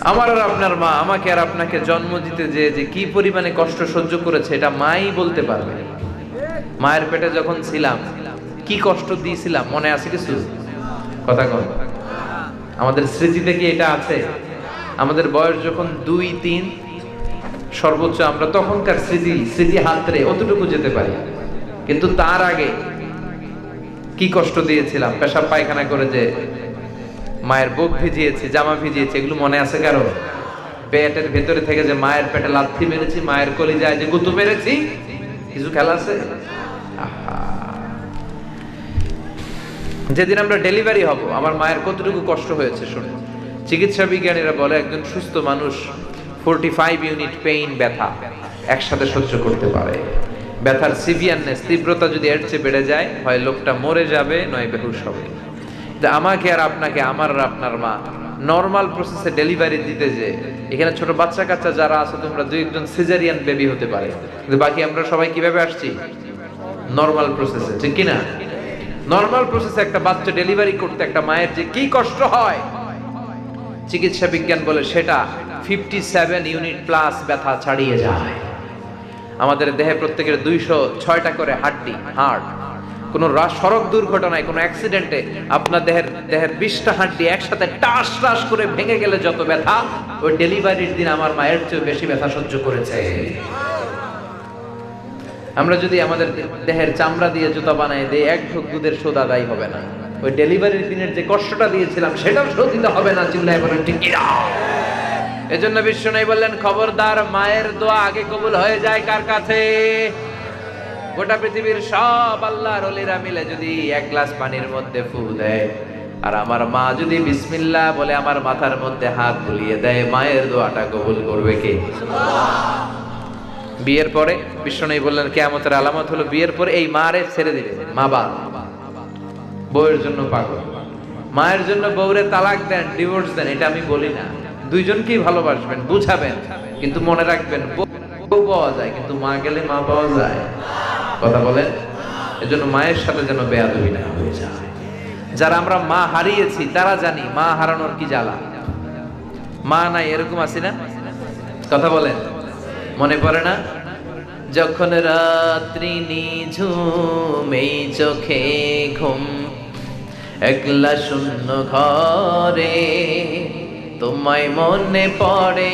আমার আর আপনার মা, আমাকে আর আপনাকে জন্ম দিতে যে যে কি পরিমাণে কষ্ট সহ্য করেছে, এটা মাই বলতে পারবে মায়ের পেটে যখন ছিলাম, কি কষ্ট দিয়েছিলাম, মনে আছে কিছু? কথা কন। আমাদের স্মৃতিতে কি এটা আছে? আমাদের বয়স যখন দুই, তিন, সর্বোচ্চ আমরা তখনকার স্মৃতি স্মৃতি হাতরে অতটুকু যেতে পারি। কিন্তু তার আগে কি কষ্ট দিয়েছিলাম? পেশাব পায়খানা করে যে মায়ের বুক ভিজিয়েছি, জামা ভিজিয়েছি, এগুলো মনে আছে কারও? পেটের ভেতরে থেকে যে মায়ের পেটে লাথি মেরেছি, মায়ের কলিজায় যে গুতু মেরেছি, কিছু খেলা আছে? যেদিন আমরা ডেলিভারি হব, আমার মায়ের কতটুকু কষ্ট হয়েছে শুনে চিকিৎসা বিজ্ঞানীরা বলে, একজন সুস্থ মানুষ ফোরটি ফাইভ ইউনিট পেইন ব্যথা একসাথে সহ্য করতে পারে। ব্যথার সিভিয়ারনেস, তীব্রতা যদি এর চেয়ে বেড়ে যায়, হয় লোকটা মরে যাবে, নয় বেহুশ হবে। তা আমাকে আর আপনাকে, আমার আর আপনার মা। নর্মাল প্রসেসে ডেলিভারি দিতে যে, এখানে ছোট বাচ্চা কাচ্চা যারা আছে, তোমরা দুই একজন সিজারিয়ান বেবি হতে পারে। কিন্তু বাকি আমরা সবাই কীভাবে আসছি? নর্মাল প্রসেসে ঠিক কি না নর্মাল প্রসেসে একটা বাচ্চা ডেলিভারি করতে একটা মায়ের যে কি কষ্ট হয়? চিকিৎসা বিজ্ঞান বলে সেটা ফিফটি সেভেন ইউনিট প্লাস ব্যথা ছাড়িয়ে যায়। আমাদের দেহে প্রত্যেকের দুইশো ছয়টা করে হাড্ডি হার্ট কোন সড়ক দুর্ঘটনায়, কোনো অ্যাক্সিডেন্টে আপনার দেহের দেহের বিশটা হাড্ডি একসাথে টাস টাস করে ভেঙে গেলে যত ব্যথা, ওই ডেলিভারির দিন আমার মায়ের চেয়ে বেশি ব্যথা সহ্য করেছে। আমরা যদি আমাদের দেহের চামড়া দিয়ে জুতা বানাই দিই, এক ঢোক দুধের শোধ আদায় হবে না। ওই ডেলিভারির দিনের যে কষ্টটা দিয়েছিলাম, সেটাও শোধ দিতে হবে না, চিল্লায় বলেন, ঠিক এজন্য বিশ্ব নাই বললেন, খবরদার, মায়ের দোয়া আগে কবুল হয়ে যায় কার কাছে? গোটা পৃথিবীর সব আল্লাহর অলিরা মিলে যদি এক গ্লাস পানির মধ্যে ফু দেয়, আর আমার মা যদি বিসমিল্লাহ বলে আমার মাথার মধ্যে হাত বুলিয়ে দেয়, মায়ের দোয়াটা কবুল করবে কে? বিয়ের পরে বিশ্বনবী বললেন, কেয়ামতের আলামত হলো বিয়ের পরে এই মারে ছেড়ে দিবে। মা বাপ, বউয়ের জন্য পাগল। মায়ের জন্য বউরে তালাক দেন ডিভোর্স দেন, এটা আমি বলি না। দুইজনকেই ভালোবাসবেন, বুঝাবেন, কিন্তু মনে রাখবেন, বউ পাওয়া যায়, কিন্তু মা গেলে মা পাওয়া যায়। কথা বলেন এজন্য মায়ের সাথে যেন বেয়াদবি না হয়ে যায়। যারা আমরা মা হারিয়েছি, তারা জানি মা হারানোর কি জ্বালা। মা নাই, এরকম আছি না? কথা বলেন মনে পড়ে না? যখন রাত্রি নিঝুম, এই চোখে ঘুম, একলা শূন্য ঘরে, তোমায় মনে পড়ে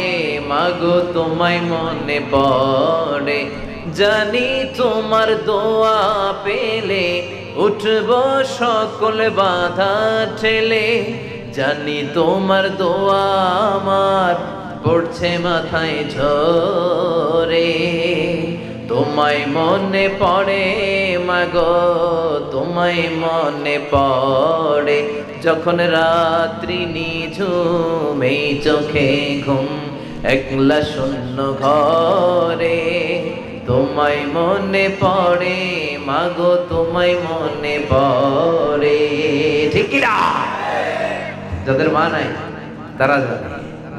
মাগো তোমায় মনে পড়ে। জানি তোমার দোয়া পেলে, উঠব সকল বাধা ঠেলে। জানি তোমার দোয়া আমার পড়ছে মাথায় ঝরে। তোমায় মনে পড়ে, মাগো, তোমায় মনে পড়ে। যখন রাত্রি নিঝুম, এই চোখে ঘুম, একলা শূন্য ঘরে। তোমায় মনে পড়ে, মাগো তোমায় মনে পড়ে। ঠিক না? যাদের মা নাই, তারা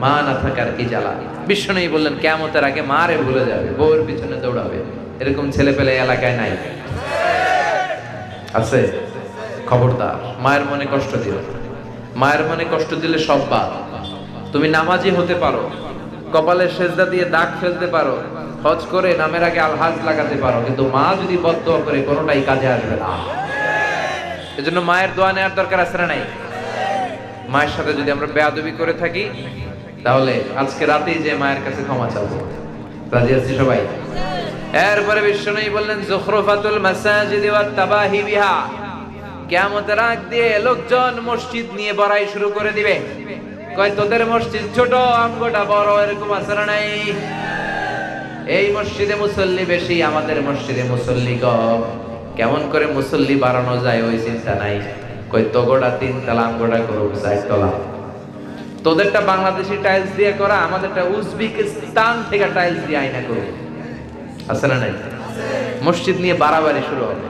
মা না থাকার কি জ্বালা? বিশ্ব নেই বললেন কেমতের আগে মারে ভুলে যাবে, বউয়ের পিছনে দৌড়াবে। এরকম ছেলে পেলে এলাকায় নাই। আছে? খবরদার। মায়ের মনে কষ্ট দিও। মায়ের মনে কষ্ট দিলে সব বাদ। তুমি নামাজি হতে পারো। কপালে সেজদা দিয়ে দাগ ফেলতে পারো। হজ করে নামের আগে আলহাজ লাগাতে পারো, কিন্তু মা যদি বদ্ধ করে, কোনোটাই কাজে আসবে না। এজন্য মায়ের দোয়া নেওয়ার দরকার আছে না নাই? মায়ের সাথে যদি আমরা বেয়াদবি করে থাকি, তাহলে আজকে রাতেই যে মায়ের কাছে ক্ষমা চাবো। রাজি আছি সবাই? এরপরে বিশ্বনবী বললেন, জুখরুফাতুল মাসাজিদ ওয়াত তাবাহি বিহা। কিয়ামতের আগ দিয়ে লোকজন মসজিদ নিয়ে বড়াই শুরু করে দিবে। কয়, তোদের মসজিদ ছোট, আমগোটা বড়, এরকম আছে না নাই? এই মসজিদে মুসল্লি বেশি, আমাদের মসজিদে মুসল্লি কম। কেমন করে মুসল্লি বাড়ানো যায়, ওই চিন্তা নাই। কই তোগোটা তিন তলা আমগোটা করুক চার তলা। তোদেরটা বাংলাদেশি টাইলস দিয়ে করা, আমাদেরটা উজবেকিস্তান থেকে টাইলস দিয়ে আইনা করুক আছে না নাই? মসজিদ নিয়ে বাড়াবাড়ি শুরু হবে।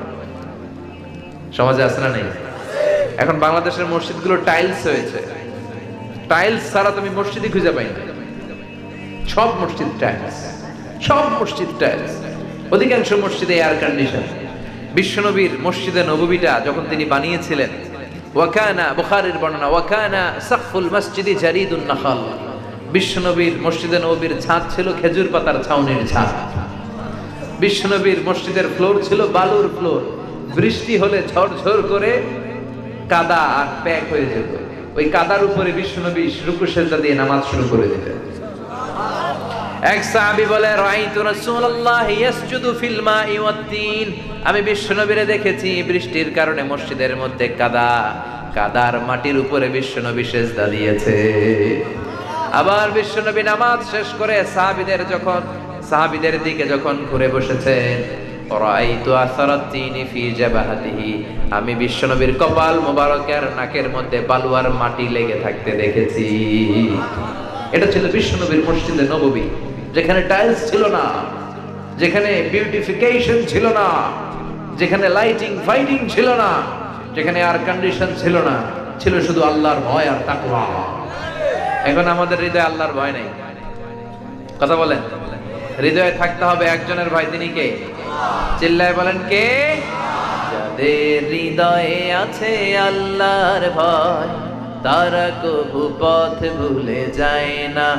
সমাজে আছে না নাই? এখন বাংলাদেশের মসজিদগুলো টাইলস হয়েছে। টাইলস ছাড়া তুমি মসজিদই খুঁজে পাই না সব মসজিদ টাইলস সব মসজিদ টাইলস অধিকাংশ মসজিদে এয়ার কন্ডিশন বিশ্বনবীর মসজিদে নববীটা যখন তিনি বানিয়েছিলেন, ওয়াকানা, বুখারীর বর্ণনা, ওয়াকানা সাকফুল মসজিদি জারিদুন নাখাল। বিশ্বনবীর মসজিদে নবীর ছাদ ছিল খেজুর পাতার ছাউনির ছাদ। বিশ্বনবীর মসজিদের ফ্লোর ছিল বালুর ফ্লোর বৃষ্টি হলে ঝরঝর করে কাদা আর প্যাক হয়ে যেত। ওই কাদার উপরে বিশ্বনবী রুকু সেজদা দিয়ে নামাজ শুরু করে দিতেন। এক সাহাবী বলে, রাআইতু রাসূলুল্লাহ ইয়াসজুদু ফিল মাই ওয়াত-তিন আমি বিশ্বনবীরে দেখেছি, বৃষ্টির কারণে মসজিদের মধ্যে কাদা, কাদার মাটির উপরে বিশ্বনবী সেজদা দিয়েছে। আবার বিশ্বনবী নামাজ শেষ করে সাহাবীদের যখন, সাহাবীদের দিকে যখন ঘুরে বসেছেন আমি বিশ্বনবীর কপাল মোবারকের নাকের মধ্যে বালুয়ার মাটি লেগে থাকতে দেখেছি। এটা ছিল বিশ্বনবীর মসজিদে নববী। যেখানে টাইলস ছিল না, যেখানে বিউটিফিকেশন ছিল না, যেখানে লাইটিং ফাইটিং ছিল না, যেখানে আর কন্ডিশন ছিল না, ছিল শুধু আল্লাহর ভয় আর তাকওয়া। এখন আমাদের হৃদয়ে আল্লাহর ভয় নেই। কথা বলেন। হৃদয়ে থাকতে হবে একজনের ভয়, তিনি কে? চিল্লায় বলেন, কে? যাদের হৃদয়ে আছে আল্লাহর ভয়। তারা কবু পথ ভুলে যায় না।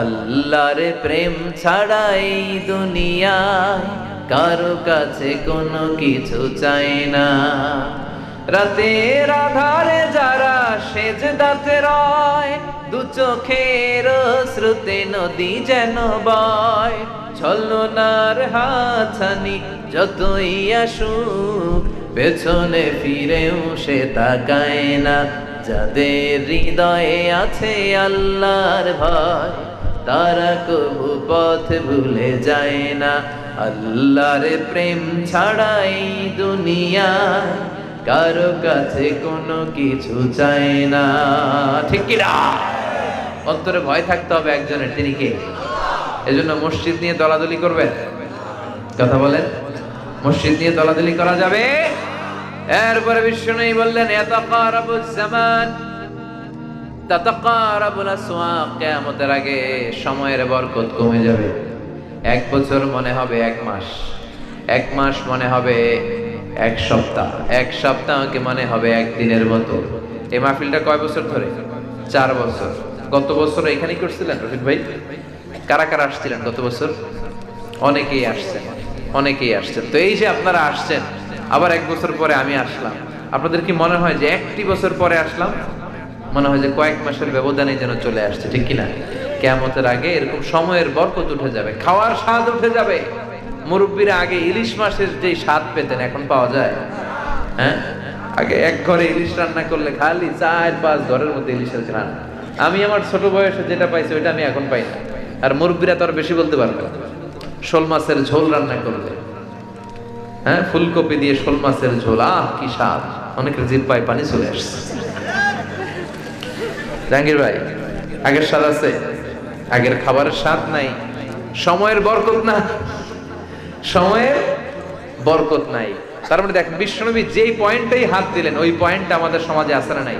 আল্লাহর প্রেম ছাড়া এই দুনিয়ায় কারও কাছে কোনো কিছু চায় না। রাতের আধারে যারা সেজ দাতে রয়, দু চোখের শ্রুতে নদী যেন বয়। ছলনার হাছানি যতই আসুক, পেছনে ফিরেও সে তাকায় না। যাদের হৃদয়ে আছে আল্লাহর ভয়, তারা কবু পথ ভুলে যায় না। আল্লাহর প্রেম ছাড়াই দুনিয়া কারও কাছে কোনো কিছু চায় না। ঠিক কিনা অন্তরে ভয় থাকতে হবে একজনের, তিনি কে? এজন্য মসজিদ নিয়ে দলাদলি করবেন। কথা বলেন। মসজিদ নিয়ে দলাদলি করা যাবে? এরপরে বিশ্ব নেই বললেন জামান। আসওয়াক আগে সময়ের কমে যাবে। এক বছর মনে হবে এক মাস এক মাস মনে হবে এক সপ্তাহ, এক মনে হবে মতো। এই মাহফিলটা কয় বছর ধরে? চার বছর। গত বছর এখানেই করছিলেন রফিক ভাই? কারা কারা আসছিলেন গত বছর? অনেকেই আসছেন অনেকেই আসছেন। তো এই যে আপনারা আসছেন আবার এক বছর পরে আমি আসলাম। আপনাদের কি মনে হয় যে একটি বছর পরে আসলাম? মনে হয় যে কয়েক মাসের ব্যবধানে যেন চলে আসছে, ঠিক কিনা? কেমতের আগে এরকম সময়ের বরকত উঠে যাবে, খাওয়ার স্বাদ উঠে যাবে। মুরব্বীরা আগে ইলিশ মাছের যে স্বাদ পেতেন, এখন পাওয়া যায়? হ্যাঁ? আগে এক ঘরে ইলিশ রান্না করলে খালি চার পাঁচ ঘরের মধ্যে ইলিশের ঘ্রাণ। আমি আমার ছোট বয়সে যেটা পাইছি, ওইটা আমি এখন পাই না। আর মুরব্বীরা তো আর বেশি বলতে পারবে শোল মাছের ঝোল রান্না করলে। হ্যাঁ ফুলকপি দিয়ে শোল মাছের ঝোল, আহ, কি স্বাদ। অনেকের জিব্বায় পানি চলে আসছে। জাহাঙ্গীর ভাই, আগের স্বাদ আছে? আগের খাবারের স্বাদ নাই। সময়ের বরকত না। সময়ের বরকত নাই। তার মানে দেখেন, বিশ্বনবী যেই পয়েন্টটাই হাত দিলেন, ওই পয়েন্টটা আমাদের সমাজে আসে না নাই?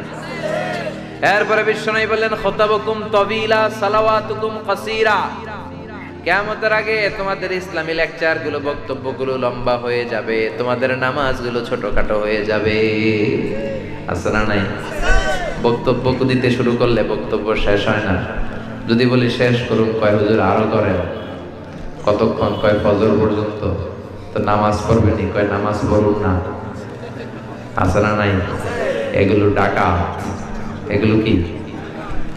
এরপরে বিশ্বনবী বললেন, খতাবকুম তবিলা সালাওয়াতুকুম কাসীরা। কেয়ামতের আগে তোমাদের ইসলামী লেকচারগুলো বক্তব্যগুলো লম্বা হয়ে যাবে, তোমাদের নামাজগুলো ছোটখাটো হয়ে যাবে। আছে না নাই? বক্তব্য দিতে শুরু করলে বক্তব্য শেষ হয় না। যদি বলি শেষ করুন, কয় হুজুর আরও করেন? কতক্ষণ? কয় ফজর পর্যন্ত? তো নামাজ পড়বেনি, কয় নামাজ পড়ুন না। আছে না নাই? এগুলো ডাকা এগুলো কি?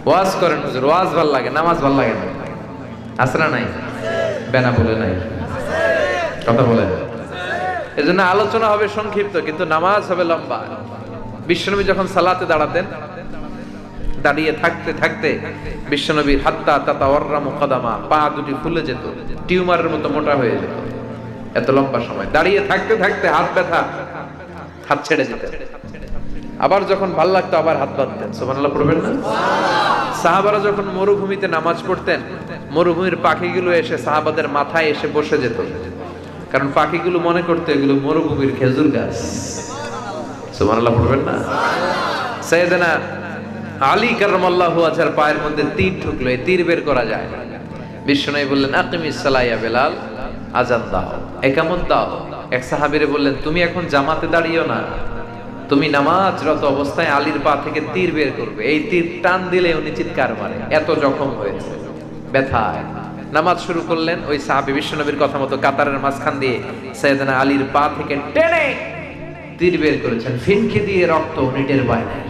ওয়াজ করেন হুজুর, ওয়াজ ভালো লাগে, নামাজ ভালো লাগে না। না নাই? বেনা বলে নাই। কথা বলে। এজন্য আলোচনা হবে সংক্ষিপ্ত, কিন্তু নামাজ হবে লম্বা। বিশ্বনবী যখন সালাতে দাঁড়াতেন, দাঁড়িয়ে থাকতে থাকতে বিশ্বনবীর হাত্তা তাতা অর্রা মুকদামা পা দুটি ফুলে যেত, টিউমারের মতো মোটা হয়ে যেত। এত লম্বা সময়। দাঁড়িয়ে থাকতে থাকতে হাত ব্যথা, হাত ছেড়ে যেত আবার যখন ভালো লাগতো আবার হাত বাঁধতেন। সোমানাল্লাহ পড়বেন না? সাহাবারা যখন মরুভূমিতে নামাজ পড়তেন মরুভূমির পাখিগুলো এসে সাহাবাদের মাথায় এসে বসে যেত। কারণ পাখিগুলো মনে করতো এগুলো মরুভূমির খেজুর গাছ। না? আলী আজহার পায়ের মধ্যে তীর ঢুকলো, এই তীর বের করা যায়। বললেন, আকিমিস সালাইয়া বেলাল আজান দাও দাও। এক সাহাবীরে বললেন, তুমি এখন জামাতে দাঁড়িও না। তুমি নামাজরত অবস্থায় আলীর পা থেকে তীর বের করবে। এই তীর টান দিলে উনি চিৎকার মারে। এত জখম হয়েছে। ব্যথায়। নামাজ শুরু করলেন ওই সাহাবি বিশ্বনবীর কথা মতো কাতারের মাঝখান দিয়ে সৈয়দনা আলীর পা থেকে টেনে তীর বের করেছেন। ফিনকি দিয়ে রক্ত উনি টের পায় নাই।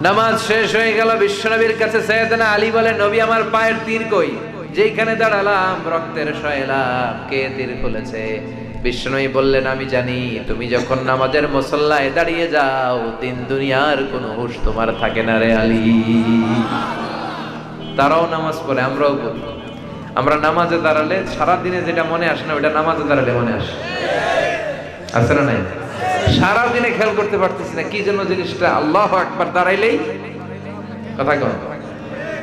নামাজ শেষ হয়ে গেল, বিশ্বনবীর কাছে সৈয়দনা আলী বলে, নবী, আমার পায়ের তীর কই? যেইখানে দাঁড়ালাম, রক্তের শয়লাম কে তীর খুলেছে? বিশ্বনবী বললেন, আমি জানি, তুমি যখন নামাজের মুসল্লায় দাঁড়িয়ে যাও দিন দুনিয়ার কোনো হুশ তোমার থাকে না রে আলী। তারাও নামাজ পড়ে, আমরাও পড়ি। আমরা নামাজে দাঁড়ালে সারা দিনে যেটা মনে আসে না ওটা নামাজে দাঁড়ালে মনে আসে। আছে না নাই? সারা দিনে খেয়াল করতে পারতেছি না, কি জন্য জিনিসটা আল্লাহ একবার দাঁড়াইলেই? কথা কন।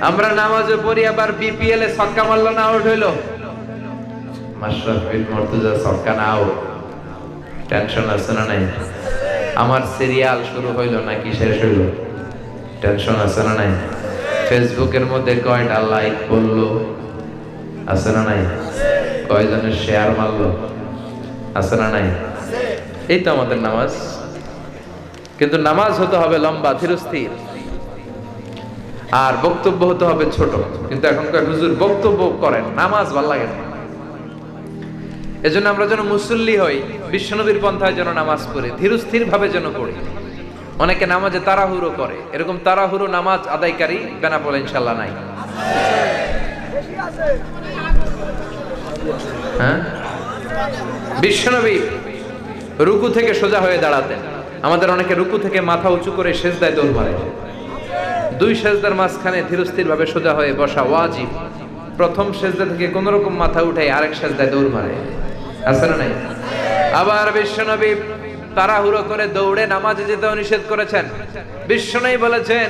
আমরা নামাজে পড়ি, আবার বিপিএল এ ছক্কা মারলো, না আউট হইল। মাশরাফ বিন মর্তুজা, ছক্কা, না আউট। টেনশন আছে না নাই? আমার সিরিয়াল শুরু হইল নাকি শেষ হইল? টেনশন আছে না নাই? ফেসবুকের মধ্যে কয়টা লাইক করল? আছে না নাই? কয়জনের শেয়ার মারলো? আছে না নাই? এই তো আমাদের নামাজ। কিন্তু নামাজ হতে হবে লম্বা, ধীরস্থির। আর বক্তব্য হতে হবে ছোট। কিন্তু এখনকার হুজুর বক্তব্য করেন, নামাজ ভালো লাগে না। এজন্য আমরা যেন মুসল্লি হই, বিশ্বনবীর পন্থায় যেন নামাজ পড়ি ধীরস্থির ভাবে যেন পড়ি। অনেকে নামাজে তাড়াহুড়ো করে। এরকম তাড়াহুড়ো নামাজ আদায়কারী বেনাপোল ইনশাল্লাহ নাই। হ্যাঁ? বিশ্বনবী রুকু থেকে সোজা হয়ে দাঁড়াতেন। আমাদের অনেকে রুকু থেকে মাথা উঁচু করে সেজদায় দৌড় মারে। দুই সেজদার মাঝখানে ধীরস্থির ভাবে সোজা হয়ে বসা ওয়াজিব। প্রথম সেজদা থেকে কোন রকম মাথা উঠাই আরেক সেজদায় দৌড় মারে। আছে না নাই? আবার বিশ্বনবী তাড়াহুড়ো করে দৌড়ে নামাজে যেতেও নিষেধ করেছেন। বিশ্বনবী বলেছেন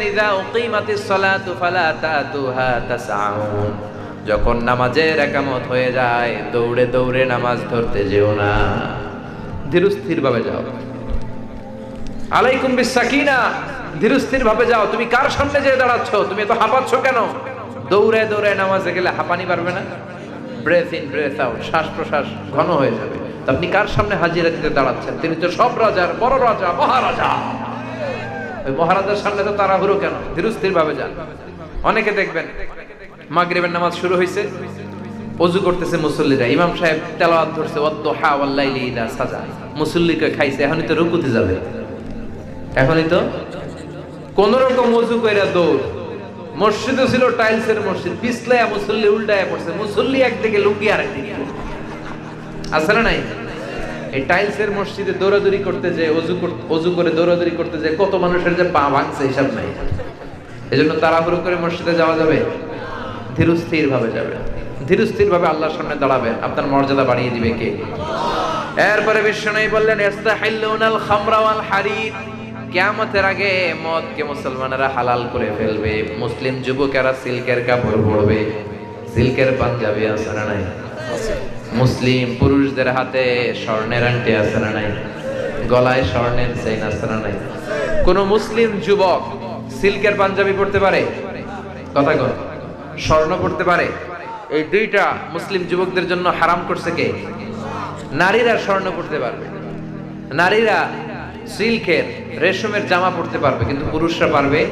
যখন নামাজের একামত হয়ে যায়, দৌড়ে দৌড়ে নামাজ ধরতে যেও না। ধীরস্থির ভাবে যাও। আলাইকুম বিসাকিনা ধীরস্থির ভাবে যাও। তুমি কার সামনে যেয়ে দাঁড়াচ্ছ? তুমি এত হাঁপাচ্ছ কেন? দৌড়ে দৌড়ে নামাজে গেলে হাঁপানি পারবে না? ব্রেথ ইন ব্রেথ আউট শ্বাস প্রশ্বাস ঘন হয়ে যাবে। তো আপনি কার সামনে হাজিরা দিতে দাঁড়াচ্ছেন? তিনি তো সব রাজার বড় রাজা, মহারাজা। ওই মহারাজার সামনে তো তারা তাড়াহুড়ো কেন? ধীরস্থির ভাবে যান। অনেকে দেখবেন, মাগরিবের নামাজ শুরু হয়েছে অজু করতেছে মুসল্লিরা। ইমাম সাহেব তেলাওয়াত ধরছে ওয়াদ হা ওয়াল্লাইলি ইদা সাজা। মুসল্লিকে খাইছে, এখনই তো রুকুতে যাবে। এখনই তো কোন রকম অজু কইরা দৌড়। মসজিদও ছিল টাইলসের মসজিদ পিছলায় মুসল্লি উল্টায় পড়ছে। মুসল্লি একদিকে লুকিয়ে আরেকদিকে। আছে না নাই? এই টাইলসের মসজিদে দৌড়াদৌড়ি করতে যে, অজু অজু করে দৌড়াদৌড়ি করতে যে, কত মানুষের যে পা ভাঙছে, হিসাব নাই। এজন্য তাড়াহুড়ো করে মসজিদে যাওয়া যাবে ধীরস্থির ভাবে যাবে। ধীরস্থির ভাবে আল্লাহর সামনে দাঁড়াবেন আপনার মর্যাদা বাড়িয়ে দিবে কে? এরপরে বিশ্বনবী বললেন ইস্তাহিল্লুনাল খামরা ওয়াল হারির কিয়ামতের আগে মদকে মুসলমানেরা হালাল করে ফেলবে। মুসলিম যুবকেরা সিল্কের কাপড় পরবে। সিল্কের পাঞ্জাবি না নাই? মুসলিম পুরুষদের হাতে স্বর্ণের আংটি আছে না নাই? গলায় স্বর্ণের চেইন আছে না নাই? কোন মুসলিম যুবক সিল্কের পাঞ্জাবি পরতে পারে? কথা কর স্বর্ণ পড়তে পারে? এই দুইটা মুসলিম যুবকদের জন্য হারাম করছে কে? নারীরা স্বর্ণ পড়তে পারবে। নারীরা সিল্কের, রেশমের জামা পড়তে পারবে, কিন্তু পুরুষরা পারবে?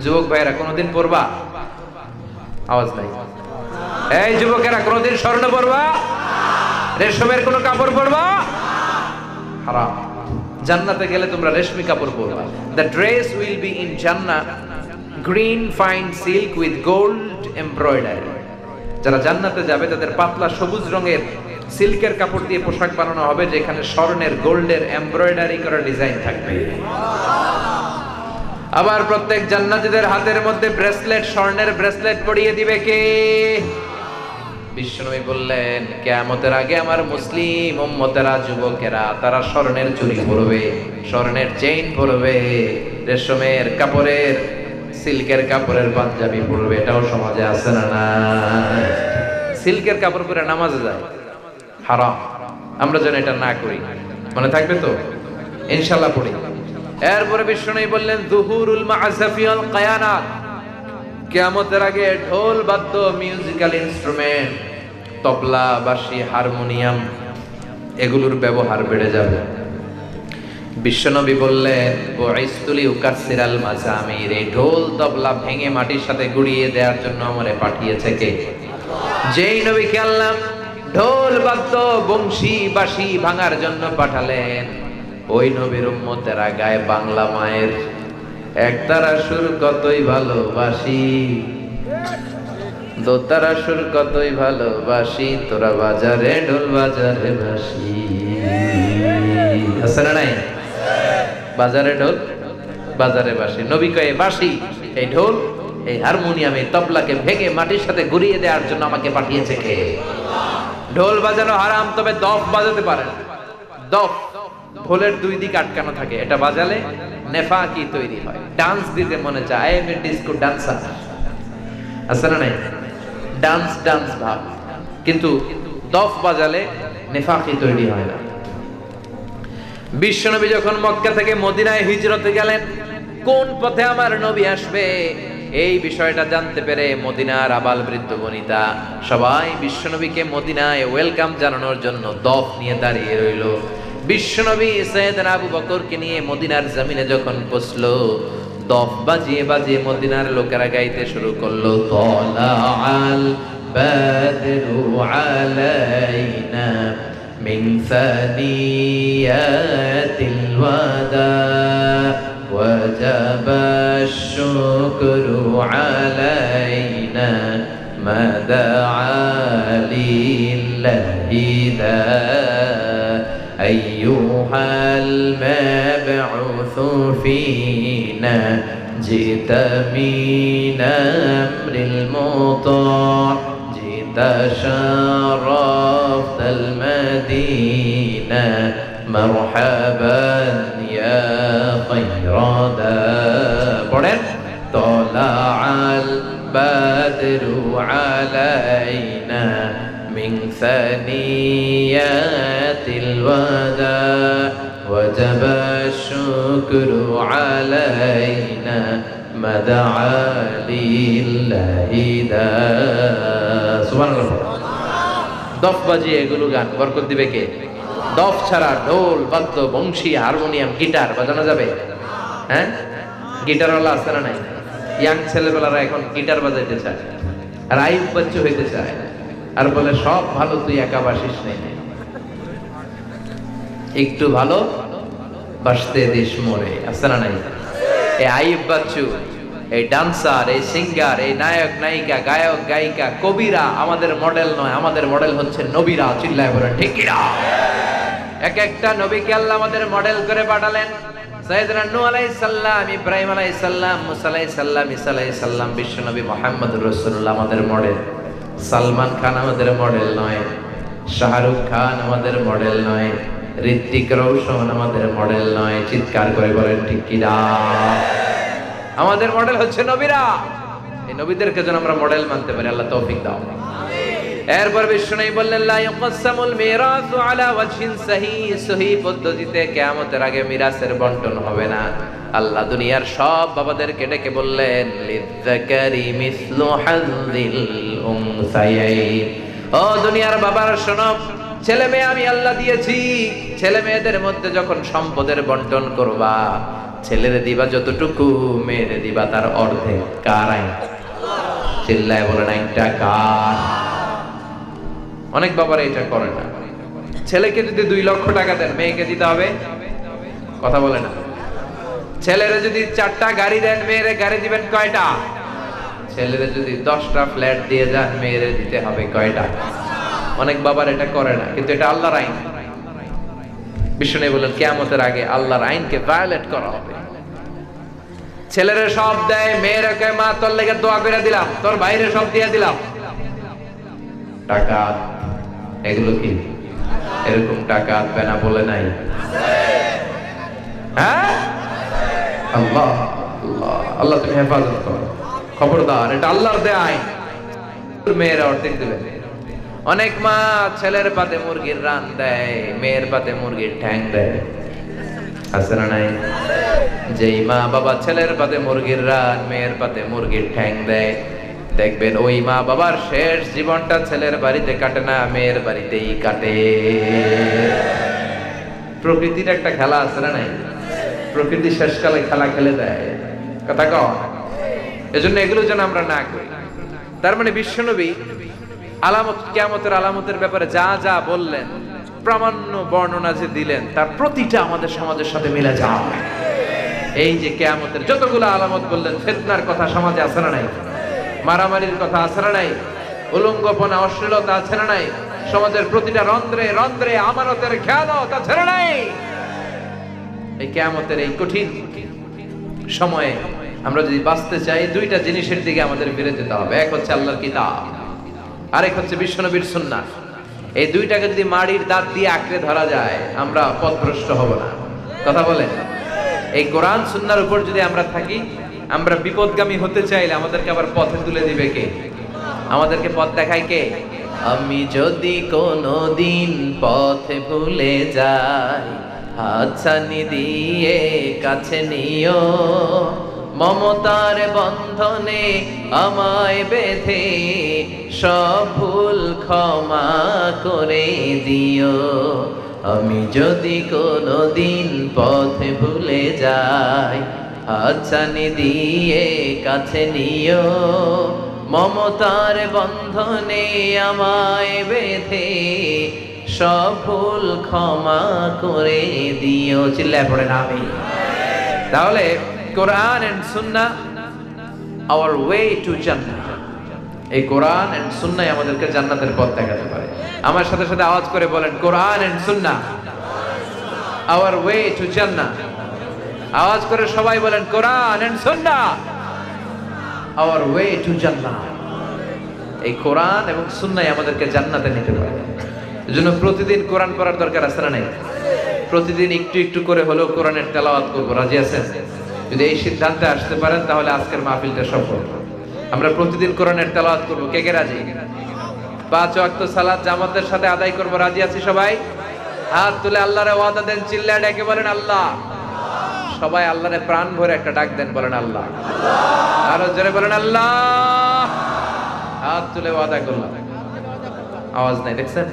যুবক ভাইয়েরা, কোনোদিন পরবা? আওয়াজ নাই। এই যুবকেরা, কোনোদিন স্বর্ণ পরবা? রেশমের কোনো কাপড় পরবা? হারাম। জান্নাতে গেলে তোমরা রেশমি কাপড় পরবা। The dress will be in jannat green fine silk with gold embroidery যারা জান্নাতে যাবে, তাদের পাতলা সবুজ রঙের সিল্কের কাপড় দিয়ে পোশাক বানানো হবে, যেখানে স্বর্ণের গোল্ডের এমব্রয়ডারি করা ডিজাইন থাকবে। আবার প্রত্যেক জান্নাতীদের হাতের মধ্যে ব্রেসলেট স্বর্ণের ব্রেসলেট পরিয়ে দিবে কে? বিষ্ণুই বললেন, কেয়ামতের আগে আমার মুসলিম উম্মতেরা, যুবকেরা, তারা স্বর্ণের চুরি পরবে, স্বর্ণের চেইন পরবে, রেশমের কাপড়ের, সিল্কের কাপড়ের পাঞ্জাবি পরবে। এটাও সমাজে আছে না না সিল্কের কাপড় পরে নামাজে যায়? হারাম। আমরা যেন এটা না করি। মনে থাকবে তো? ইনশাল্লাহ পড়ি। এরপরে বিষ্ণু বললেন দুহুরুল মাআজাফিয়াল কায়ানাত। কিয়ামতের আগে ঢোল বাদ্য মিউজিক্যাল ইনস্ট্রুমেন্ট তবলা, বাঁশি, হারমোনিয়াম, এগুলোর ব্যবহার বেড়ে যাবে। বিশ্বনবী বললেন বয়স্তুলি উকাসিরাল মাজামির, এই ঢোল তবলা ভেঙে মাটির সাথে গুড়িয়ে দেওয়ার জন্য আমারে পাঠিয়েছে কে? যেই নবীকে আল্লাহ ঢোল, বাদ্য, বংশী বাসি ভাঙার জন্য পাঠালেন, ওই নবীর উম্মতেরা গায়ে বাংলা মায়ের। একতারা সুর কতই ভালোবাসি। দোতারা সুর কতই ভালোবাসি, তোরা বাজারে, ঢোল বাজারে বাসি আছে না নাই? বাজারে ঢোল, বাজারে বাসি নবী কয়ে বাসি এই ঢোল, এই হারমোনিয়াম এই তবলাকে ভেঙে মাটির সাথে ঘুরিয়ে দেওয়ার জন্য আমাকে পাঠিয়েছে কে? ঢোল বাজানো হারাম, তবে দফ বাজাতে পারে দফ, ঢোলের দুই দিক আটকানো থাকে। এটা বাজালে নেফা কি তৈরি হয়। ডান্স দিতে মনে চায় I am a disco dancer. আছে না নাই? ডান্স ডান্স ভাব। কিন্তু দফ বাজালে নেফাকি তৈরি হয় না। বিশ্বনবী যখন মক্কা থেকে মদিনায় হিজরতে গেলেন, কোন পথে আমার নবী আসবে? এই বিষয়টা জানতে পেরে মদিনার আবাল বৃদ্ধ বনিতা সবাই বিশ্বনবীকে মদিনায় ওয়েলকাম জানানোর জন্য দফ নিয়ে দাঁড়িয়ে রইল। বিশ্বনবী সৈয়দ আবু বকরকে নিয়ে মদিনার জমিনে যখন বসল দফ বাজিয়ে বাজিয়ে মদিনার লোকেরা গাইতে শুরু করলো তলা আল বাদরু আলাইনা من ثنيات الوداع وجب الشكر علينا ما دعا لله ذا أيها المبعوث فينا جئت من أمر المطاع جئت شرفت المدينة مرحبا يا خير دار طلع البدر علينا من ثنيات الوداع وجب الشكر علينا ما دعا لله دا سبحان الله দফ বাজিয়ে এগুলো গান বরকত দিবে কে দফ ছাড়া ঢোল বাদ্য বংশী হারমোনিয়াম গিটার বাজানো যাবে হ্যাঁ গিটারওয়ালা আছে না নাই ইয়াং ছেলেবেলারা এখন গিটার বাজাইতে চায় আর আইব বাচ্চু হইতে চায় আর বলে সব ভালো তুই একা বাসিস নেই একটু ভালো বাসতে দেশ মরে আছে না নাই? এই আইব বাচ্চু এই ডান্সার এই সিঙ্গার এই নায়ক, নায়িকা, গায়ক, গায়িকা, কবিরা আমাদের মডেল নয়, আমাদের মডেল হচ্ছে নবীরা, চিল্লায় বলেন ঠিকিরা এক একটা নবীকে আল্লাহ আমাদের মডেল করে পাঠালেন। সাইয়েদনা নূহ আলাইহিস সালাম, ইব্রাহিম আলাইহিস সালাম, মুসা আলাইহিস সালাম, ঈসা আলাইহিস সালাম, বিশ্বনবী মুহাম্মদুর রাসূলুল্লাহ আমাদের মডেল। সালমান খান আমাদের মডেল নয়, শাহরুখ খান আমাদের মডেল নয় ঋত্বিক রোশন আমাদের মডেল নয়। চিৎকার করে বলেন, ঠিক কিনা আমাদের মডেল হচ্ছে নবীরা। এই নবীদেরকে যেন আমরা মডেল মানতে পারি, আল্লাহ তৌফিক দাও। এরপর বিষ্ণু বললেন, লা ইউকাসসামুল মিরাসু আলা ওয়াজহিন সহি সহি পদ্ধতিতে কিয়ামতের আগে মিরাসের বন্টন হবে না। আল্লাহ দুনিয়ার সব বাবাদেরকে ডেকে বললেন লিযাকারি মিসলু হাযিল উনসায়াইন ও দুনিয়ার বাবার, শোনো ছেলে মেয়ে আমি আল্লাহ দিয়েছি। ছেলে মেয়েদের মধ্যে যখন সম্পদের বন্টন করবা, ছেলের দিবা যতটুকু, মেয়ের দিবা তার অর্ধেক। কার আইন চিল্লায় বলেন আইনটা কার? অনেক বাবারা এটা করে না। ছেলেকে যদি দুই লক্ষ টাকা দেন, মেয়েকে দিতে হবে? কথা বলে না। ছেলেরা যদি চারটা গাড়ি দেন, মেয়েরে গাড়ি দিবেন কয়টা? ছেলেরা যদি দশটা ফ্ল্যাট দিয়ে যান, মেয়েরে দিতে হবে কয়টা? অনেক বাবার এটা করে না, কিন্তু এটা আল্লাহর আইন। বিষ্ণু বলেন কেয়ামতের আগে আল্লাহর আইনকে ভায়োলেট করা হবে। ছেলেরা সব দেয়, মেয়েরা মা, তোর লেগে দোয়া করে দিলাম, তোর বাইরে সব দিয়ে দিলাম। টাকা এগুলো কি? এরকম টাকা পেনা বলে নাই। হ্যাঁ? আল্লাহ আল্লাহ আল্লাহ তুমি হেফাজত করো। খবরদার, এটা আল্লাহর দেয় আইন। মেয়েরা অর্ধেক দেবে। অনেক মা ছেলের পাতে মুরগির রান দেয়, মেয়ের পাতে মুরগির ঠ্যাং দেয়। আছে না নাই? যেই মা বাবা ছেলের পাতে মুরগির রান, মেয়ের পাতে মুরগির ঠ্যাং দেয়। দেখবেন ওই মা বাবার শেষ জীবনটা ছেলের বাড়িতে কাটে না, মেয়ের বাড়িতেই কাটে। প্রকৃতির একটা খেলা আছে না নাই? প্রকৃতি শেষকালে খেলা খেলে দেয়। কথা কও এজন্য এগুলো যেন আমরা না করি। তার মানে বিশ্বনবী আলামত, কিয়ামতের আলামতের ব্যাপারে যা যা বললেন, প্রামাণ্য বর্ণনা যে দিলেন, তার প্রতিটা আমাদের সমাজের সাথে মিলে যায় এই যে কেয়ামতের যতগুলো আলামত বললেন, ফেতনার কথা সমাজে আছে না নাই? মারামারির কথা আছে না নাই? উলঙ্গপনা, অশ্লীলতা আছে না নাই? সমাজের প্রতিটা রন্ধ্রে রন্ধ্রে আমানতের খেয়ালত আছে না নাই? এই কেয়ামতের এই কঠিন সময়ে আমরা যদি বাঁচতে চাই, দুইটা জিনিসের দিকে আমাদের ফিরে যেতে হবে। এক হচ্ছে আল্লাহর কিতাব। আরেক হচ্ছে বিশ্বনবীর সুন্নাহ। এই দুইটাকে যদি মাড়ির দাঁত দিয়ে আঁকড়ে ধরা যায়, আমরা পথভ্রষ্ট হব না। কথা বলেন। এই কোরআন সুন্নার উপর যদি আমরা থাকি, আমরা বিপদগামী হতে চাইলে আমাদেরকে আবার পথে তুলে দিবে কে? আমাদেরকে পথ দেখায় কে? আমি যদি কোনো দিন পথে ভুলে যাই, হাতছানি দিয়ে কাছে নিও। মমতার বন্ধনে আমায় বেঁধে সব ভুল ক্ষমা করে দিও। আমি যদি কোনো দিন পথে ভুলে যাই, হাতছানি দিয়ে কাছে নিও। মমতার বন্ধনে আমায় বেঁধে সব ভুল ক্ষমা করে দিও। চিল্লায় পড়ে না আমি। তাহলে Quran and sunnah our way to jannat এই কোরআন এন্ড সুন্নাই আমাদেরকে জান্নাতের পথ দেখাতে পারে। আমার সাথে সাথে আওয়াজ করে বলেন Quran and sunnah our way to jannat আওয়াজ করে সবাই বলেন Quran and sunnah our way to jannat এই কোরআন এবং সুন্নাই আমাদেরকে জান্নাতে নিতে পারে। এজন্য প্রতিদিন কোরআন পড়ার দরকার আছে না নাই? প্রতিদিন একটু একটু করে হলেও কোরআনের তেলাওয়াত করব। রাজি আছেন? যদি এই সিদ্ধান্তে আসতে পারেন, তাহলে আজকের মাহফিলটা সফল। আমরা প্রতিদিন কোরআনের তেলাওয়াত করব। কে কে রাজি? পাঁচ ওয়াক্ত সালাত, জামাতের সাথে আদায় করব। রাজি আছি সবাই? হাত তুলে আল্লাহরে ওয়াদা দেন চিল্লা ডেকে বলেন আল্লাহ। সবাই আল্লাহরে প্রাণ ভরে একটা ডাক দেন, বলেন আল্লাহ। আরও জোরে বলেন আল্লাহ। হাত তুলে ওয়াদা করলাম। আওয়াজ নাই, দেখছেন?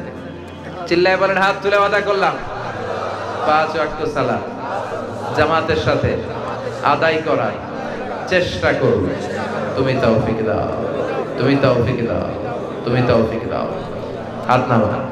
চিল্লায় বলেন, হাত তুলে ওয়াদা করলাম। পাঁচ ওয়াক্ত সালাত, জামাতের সাথে আদায় করার চেষ্টা করুন। তুমি তৌফিক দাও, তুমি তৌফিক দাও, তুমি তৌফিক দাও। হাত নামা